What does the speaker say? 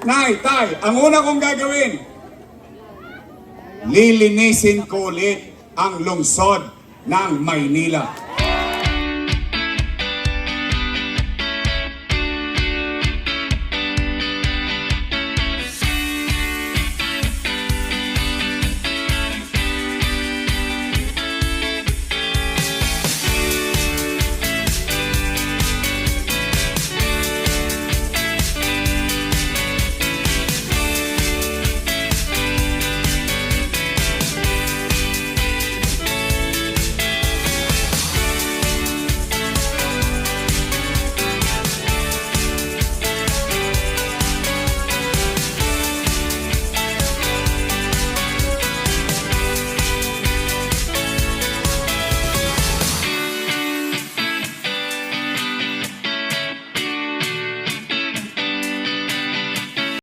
Nay, tay, ang una kong gagawin, lilinisin ko ulit ang lungsod ng Maynila.